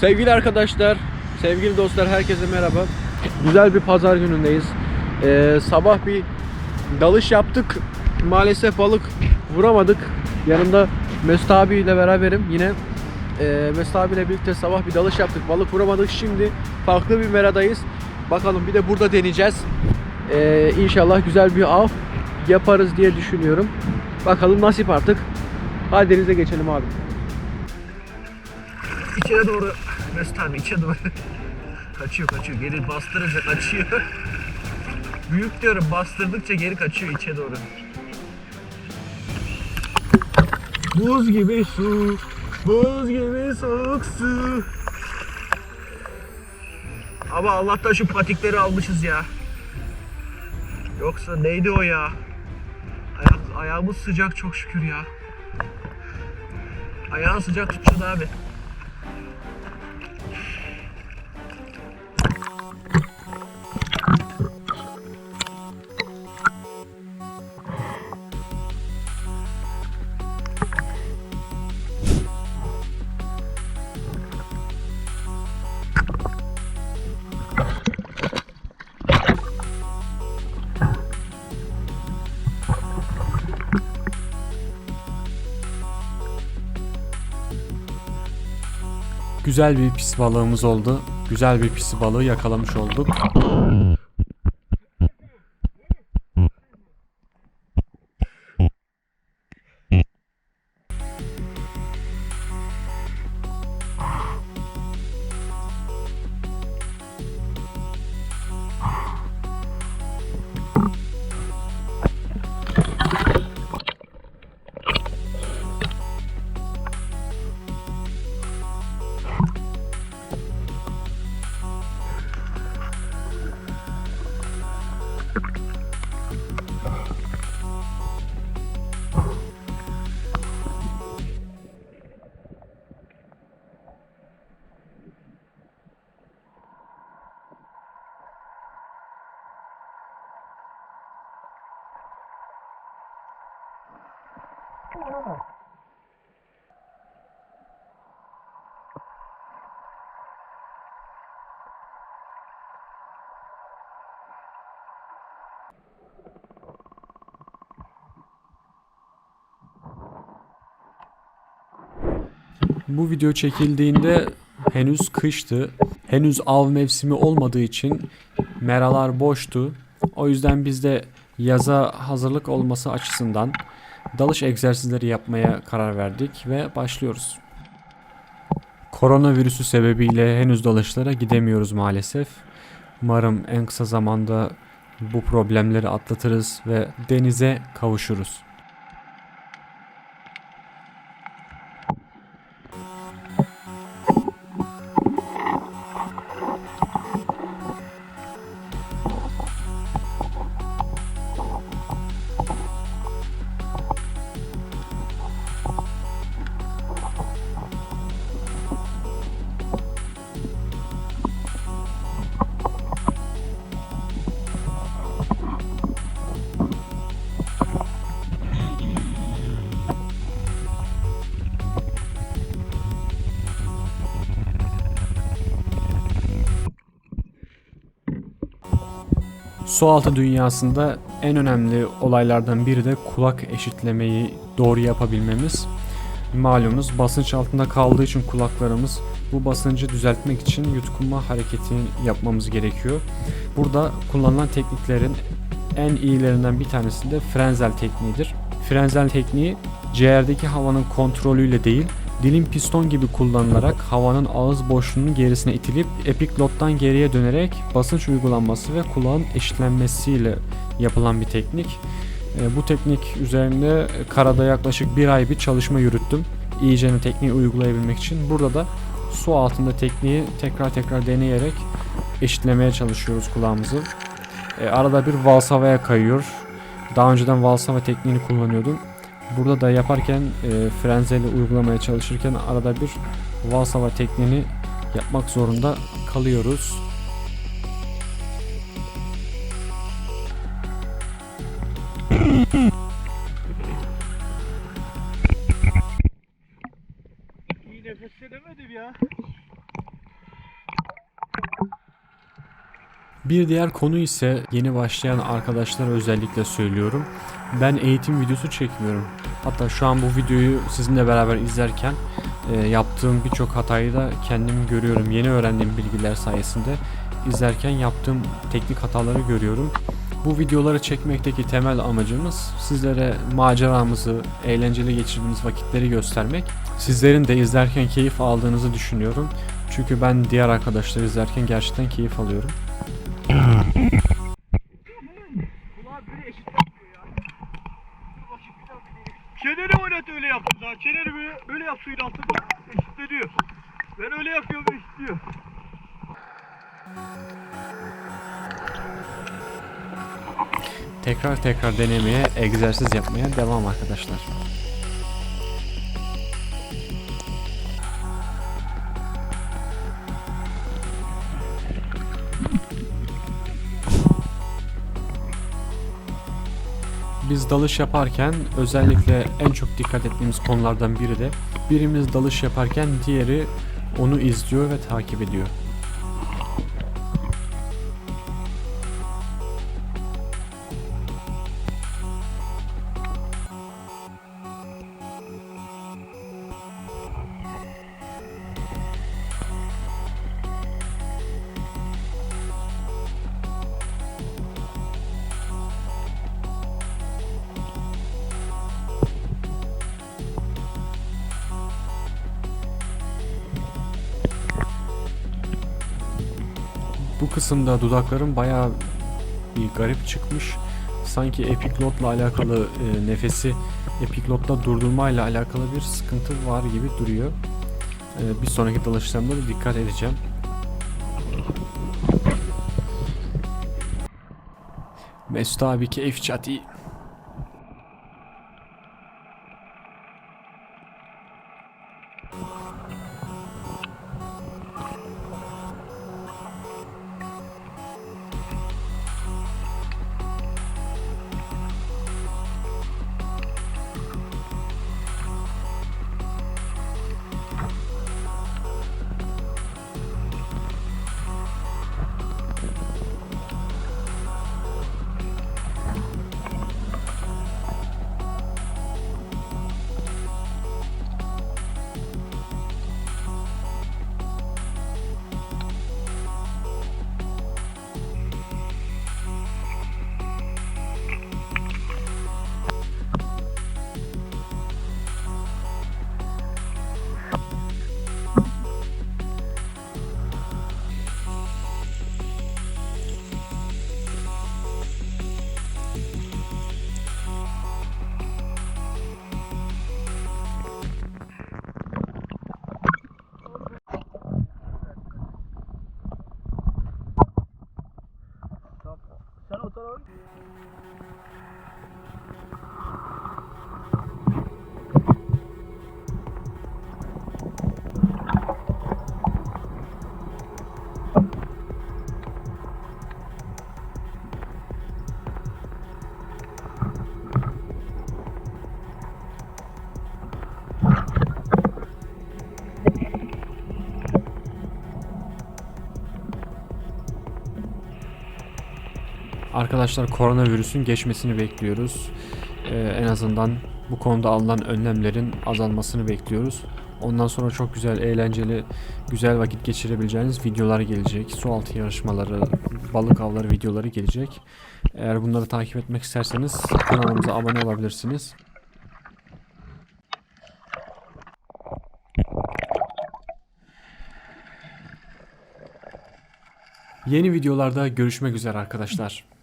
Sevgili arkadaşlar, sevgili dostlar herkese merhaba. Güzel bir pazar günündeyiz. Ee, sabah bir dalış yaptık. Maalesef balık vuramadık. Yanımda Mesut abiyle beraberim. Yine e, Mesut abiyle birlikte sabah bir dalış yaptık. Balık vuramadık. Şimdi farklı bir meradayız. Bakalım bir de burada deneyeceğiz. Ee, inşallah güzel bir av yaparız diye düşünüyorum. Bakalım nasip artık. Hadi denize geçelim abi. İçeri doğru Mesut abi içe doğru. kaçıyor kaçıyor geri bastırınca kaçıyor. Büyük diyorum bastırdıkça geri kaçıyor içe doğru. Buz gibi su, buz gibi soğuk su. Ama Allah'tan şu patikleri almışız ya. Yoksa neydi o ya? Ayak, ayağımız sıcak çok şükür ya. Ayağın sıcak tutuşu abi. Güzel bir pis balığımız oldu. Güzel bir pis balığı yakalamış olduk. Bu video çekildiğinde henüz kıştı. Henüz av mevsimi olmadığı için meralar boştu. O yüzden biz de yaza hazırlık olması açısından dalış egzersizleri yapmaya karar verdik ve başlıyoruz. Koronavirüsü sebebiyle henüz dalışlara gidemiyoruz maalesef. Umarım en kısa zamanda bu problemleri atlatırız ve denize kavuşuruz. Sualtı dünyasında en önemli olaylardan biri de kulak eşitlemeyi doğru yapabilmemiz. Malumunuz basınç altında kaldığı için kulaklarımız bu basıncı düzeltmek için yutkunma hareketini yapmamız gerekiyor. Burada kullanılan tekniklerin en iyilerinden bir tanesi de frenzel tekniğidir. Frenzel tekniği ciğerdeki havanın kontrolüyle değil, dilin piston gibi kullanılarak havanın ağız boşluğunun gerisine itilip epiglottan geriye dönerek basınç uygulanması ve kulağın eşitlenmesiyle yapılan bir teknik. E, Bu teknik üzerinde karada yaklaşık bir ay bir çalışma yürüttüm. İyice tekniği uygulayabilmek için. Burada da su altında tekniği tekrar tekrar deneyerek eşitlemeye çalışıyoruz kulağımızı. E, arada bir valsavaya kayıyor. Daha önceden valsava tekniğini kullanıyordum. Burada da yaparken e, frenzeli uygulamaya çalışırken arada bir valsava tekniğini yapmak zorunda kalıyoruz. İyi nefes edemedim ya. Bir diğer konu ise yeni başlayan arkadaşlara özellikle söylüyorum. Ben eğitim videosu çekmiyorum. Hatta şu an bu videoyu sizinle beraber izlerken e, yaptığım birçok hatayı da kendim görüyorum. Yeni öğrendiğim bilgiler sayesinde izlerken yaptığım teknik hataları görüyorum. Bu videoları çekmekteki temel amacımız sizlere maceramızı, eğlenceli geçirdiğimiz vakitleri göstermek. Sizlerin de izlerken keyif aldığınızı düşünüyorum. Çünkü ben diğer arkadaşları izlerken gerçekten keyif alıyorum. Kenarı oynat öyle yaptım daha. Kenarı böyle, böyle yap suyun altında eşitleniyor. Ben öyle yapıyorum eşitliyor. Tekrar tekrar denemeye, egzersiz yapmaya devam arkadaşlar. Biz dalış yaparken özellikle en çok dikkat ettiğimiz konulardan biri de birimiz dalış yaparken diğeri onu izliyor ve takip ediyor. Bu kısımda dudaklarım bayağı bir garip çıkmış. Sanki epiklotla alakalı e, nefesi epiklotta durdurmayla alakalı bir sıkıntı var gibi duruyor. E, bir sonraki dalışlarımda da dikkat edeceğim. Mesut abi keyif çatı. Sen Arkadaşlar koronavirüsün geçmesini bekliyoruz. Ee, en azından bu konuda alınan önlemlerin azalmasını bekliyoruz. Ondan sonra çok güzel, eğlenceli, güzel vakit geçirebileceğiniz videolar gelecek. Sualtı yarışmaları, balık avları videoları gelecek. Eğer bunları takip etmek isterseniz kanalımıza abone olabilirsiniz. Yeni videolarda görüşmek üzere arkadaşlar.